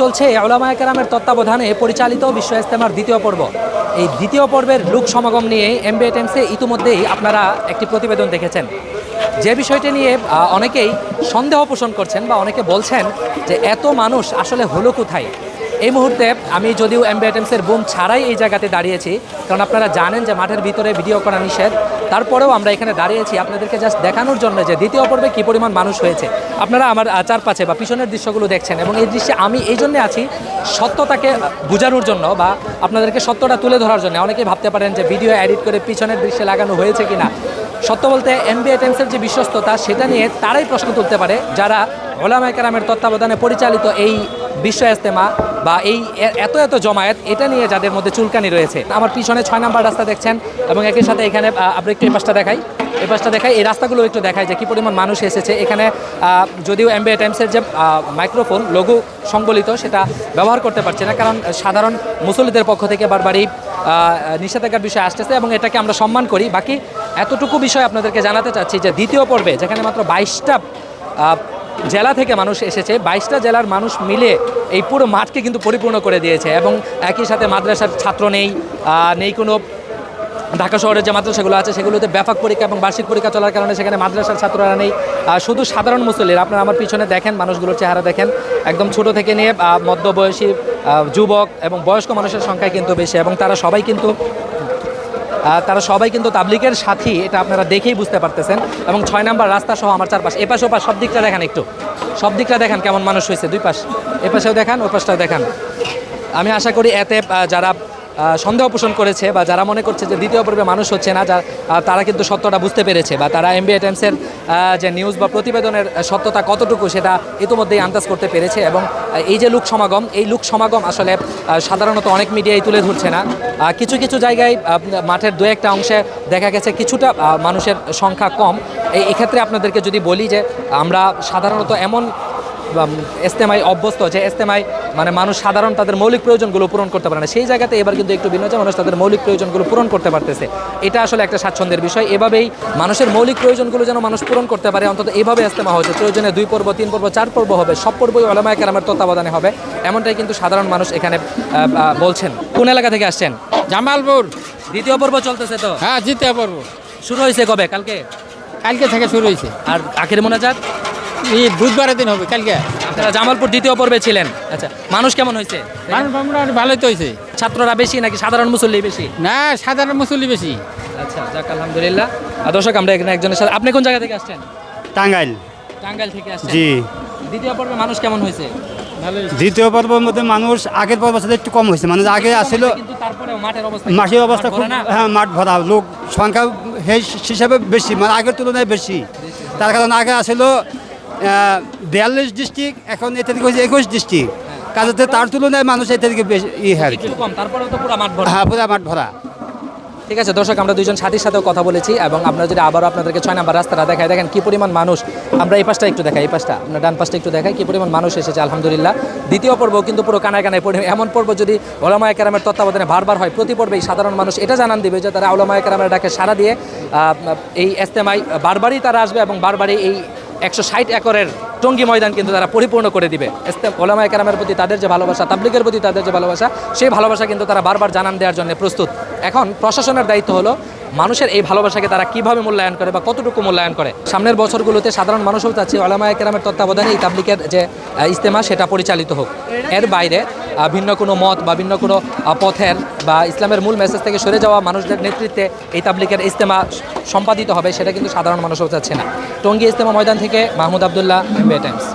চলছে ওলামায় কেরামের তত্ত্বাবধানে পরিচালিত বিশ্ব ইস্তেমার দ্বিতীয় পর্ব। এই দ্বিতীয় পর্বের লুক সমাগম নিয়ে এমবিএ টাইমসে ইতিমধ্যেই আপনারা একটি প্রতিবেদন দেখেছেন। যে বিষয়টি নিয়ে অনেকেই সন্দেহ পোষণ করছেন বা অনেকে বলছেন যে এত মানুষ আসলে হলো কোথায়? এই মুহূর্তে আমি যদিও এমবি আইটেমসের বুম ছাড়াই এই জায়গাতে দাঁড়িয়েছি, কারণ আপনারা জানেন যে মাঠের ভিতরে ভিডিও করা নিষেধ। তারপরেও আমরা এখানে দাঁড়িয়েছি, আপনাদেরকে জাস্ট দেখানোর জন্য যে দ্বিতীয় পর্বে কী পরিমাণ মানুষ হয়েছে। আপনারা আমার চারপাশে বা পিছনের দৃশ্যগুলো দেখছেন এবং এই দৃশ্যে আমি এই জন্যে আছি সত্যতাকে বোঝানোর জন্য বা আপনাদেরকে সত্যটা তুলে ধরার জন্য। অনেকেই ভাবতে পারেন যে ভিডিও এডিট করে পিছনের দৃশ্যে লাগানো হয়েছে কিনা। সত্য বলতে এনবিএ টাইমসের যে বিশ্বস্ততা, সেটা নিয়ে তারাই প্রশ্ন তুলতে পারে। যারা ওলামায় কেরামের তত্ত্বাবধানে পরিচালিত এই বিশ্ব ইস্তেমা বা এই এত এত জমায়েত, এটা নিয়ে যাদের মধ্যে চুলকানি রয়েছে। আমার পিছনে ছয় নাম্বার রাস্তা দেখছেন এবং একই সাথে এখানে আপনি একটু এই পাশটা দেখাই। এই পাশটা দেখাই, এই রাস্তাগুলো একটু দেখায় যে কী পরিমাণ মানুষ এসেছে। এখানে যদিও এমবিএ টাইমসের যে মাইক্রোফোন, লঘু সংবলিত, সেটা ব্যবহার করতে পারছে না, কারণ সাধারণ মুসল্লিদের পক্ষ থেকে বারবারই নিষেধাজ্ঞার বিষয় আসতেছে এবং এটাকে আমরা সম্মান করি। বাকি এতটুকু বিষয় আপনাদেরকে জানাতে চাচ্ছি যে দ্বিতীয় পর্বে যেখানে মাত্র বাইশটা জেলা থেকে মানুষ এসেছে, বাইশটা জেলার মানুষ মিলে এই পুরো মাঠকে কিন্তু পরিপূর্ণ করে দিয়েছে এবং একই সাথে মাদ্রাসার ছাত্র নেই নেই কোনো ঢাকা শহরের যে মাদ্রাসাগুলো আছে সেগুলোতে ব্যাপক পরীক্ষা এবং বার্ষিক পরীক্ষা চলার কারণে সেখানে মাদ্রাসার ছাত্ররা নেই। শুধু সাধারণ মুসল্লির, আপনারা আমার পিছনে দেখেন, মানুষগুলোর চেহারা দেখেন। একদম ছোট থেকে নিয়ে মধ্যবয়সী যুবক এবং বয়স্ক মানুষের সংখ্যা কিন্তু বেশি এবং তারা সবাই কিন্তু তারা সবাই কিন্তু তাবলিকের সাথী, এটা আপনারা দেখেই বুঝতে পারতেছেন। এবং ছয় নাম্বার রাস্তা সহ আমার চারপাশ, এপাশ ওপাশ সব দিকটা দেখেন একটু। সব দিকটা দেখান কেমন মানুষ হয়েছে, দুই পাশ। এ পাশেও দেখান ওই পাশটাও দেখান। আমি আশা করি এতে যারা সন্দেহ পোষণ করেছে বা যারা মনে করছে যে দ্বিতীয় পর্বে মানুষ হচ্ছে না, যা তারা কিন্তু সত্যটা বুঝতে পেরেছে বা তারা এমবিএ টাইমসের যে নিউজ বা প্রতিবেদনের সত্যতা কতটুকু সেটা ইতিমধ্যেই আন্দাজ করতে পেরেছে এবং এই যে লোক সমাগম, এই লোক সমাগম আসলে সাধারণত অনেক মিডিয়াই তুলে ধরছে না। কিছু কিছু জায়গায় মাঠের দু একটা অংশে দেখা গেছে কিছুটা মানুষের সংখ্যা কম। এক্ষেত্রে আপনাদেরকে যদি বলি যে আমরা সাধারণত এমন ইস্তেমায় অভ্যস্ত যে ইস্তেমায় মানে মানুষ সাধারণ তাদের মৌলিক প্রয়োজনগুলো পূরণ করতে পারে না। সেই জায়গাতে এবার কিন্তু একটু ভিন্ন মানুষ তাদের মৌলিক প্রয়োজনগুলো পূরণ করতে পারতেছে। এটা আসলে একটা স্বাচ্ছন্দ্যের বিষয়। এভাবেই মানুষের মৌলিক প্রয়োজনগুলো যেন মানুষ পূরণ করতে পারে অন্তত এইভাবে ইস্তেমা হচ্ছে প্রয়োজনে দুই পর্ব তিন পর্ব চার পর্ব হবে সব পর্বই ওলামায় কেরামের তত্ত্বাবধানে হবে। এমনটাই কিন্তু সাধারণ মানুষ এখানে বলছেন। কোন এলাকা থেকে আসছেন? জামালপুর। দ্বিতীয় পর্ব চলতেছে তো? হ্যাঁ দ্বিতীয় পর্ব। শুরু হয়েছে কবে? কালকে? কালকে থেকে শুরু হয়েছে। আর আখের মোনাজাত? এই বুধবারের দিন হবে কালকে। আপনারা জামালপুর দ্বিতীয় পর্বে ছিলেন। আচ্ছা মানুষ কেমন হয়েছে? মানুষ মোটামুটি ভালোই তো হয়েছে। ছাত্ররা বেশি নাকি সাধারণ মুসল্লি বেশি? না সাধারণ মুসল্লি বেশি। আচ্ছা যাক আলহামদুলিল্লাহ। আর দর্শক আমরা এখানে একজনের সাথে আপনি কোন জায়গা থেকে আসছেন? টাঙ্গাইল। টাঙ্গাইল থেকে আসছেন। জি। দ্বিতীয় পর্বে মানুষ কেমন হয়েছে? দ্বিতীয় পর্বের মধ্যে মানুষ আগের পর্বের সাথে একটু কম হয়েছে। মানে আগে আসছিল মাসের অবস্থা খুব হ্যাঁ মাঠ ভরা। লোক সংখ্যা হিসাবে বেশি মানে আগের তুলনায় বেশি। তার কারণ আগে আসছিল বিয়াল্লিশ ডিস্ট্রিক্ট এখন এটা থেকে হয়েছে একুশ ডিস্ট্রিক্ট কাজে তার তুলনায় মানুষ এটা থেকে বেশি ই হয়। পুরো হ্যাঁ পুরা মাঠ ভরা। ঠিক আছে, দর্শক, আমরা দুজন সাথীর সাথেও কথা বলেছি এবং আপনারা যদি আবারও আপনাদেরকে ছয় নাম্বার রাস্তাটা দেখায় দেখেন কি পরিমাণ মানুষ। আমরা এই পাশটা একটু দেখাই, এই পাশটা, আমরা ডান পাশটা একটু দেখাই, কি পরিমাণ মানুষ এসেছে, আলহামদুলিল্লাহ। দ্বিতীয় পর্ব কিন্তু পুরো কানায় কানায় পড়ে এমন পর্ব যদি ওলামায় কেরামের তত্ত্বাবধানে বারবার হয়, প্রতি পর্বেই সাধারণ মানুষ এটা জানান দিবে যে তারা ওলামায় কেরামের ডাকে সারা দিয়ে এই এস্তেমাই বারবারই তারা আসবে এবং বারবারই এই একশো ষাট একরের টঙ্গী ময়দান কিন্তু তারা পরিপূর্ণ করে দিবে। ইস্তে- ওলামায়ে কেরামের প্রতি তাদের যে ভালোবাসা, তাবলিগের প্রতি তাদের যে ভালোবাসা, সেই ভালোবাসা কিন্তু তারা বারবার জানান দেওয়ার জন্য প্রস্তুত। এখন প্রশাসনের দায়িত্ব হলো মানুষের এই ভালোবাসাকে তারা কীভাবে মূল্যায়ন করে বা কতটুকু মূল্যায়ন করে। সামনের বছরগুলোতে সাধারণ মানুষও চাচ্ছে ওলামায়ে কেরামের তত্ত্বাবধানে এই তাবলিকের যে ইস্তেমা সেটা পরিচালিত হোক। এর বাইরে ভিন্ন কোনো মত বা ভিন্ন কোনো পথের বা ইসলামের মূল মেসেজ থেকে সরে যাওয়া মানুষদের নেতৃত্বে এই তাবলিকের ইজতেমা সম্পাদিত হবে, সেটা কিন্তু সাধারণ মানুষও চাচ্ছে না। টঙ্গী ইজতেমা ময়দান থেকে মাহমুদ আবদুল্লাহ এমবিএ টাইমস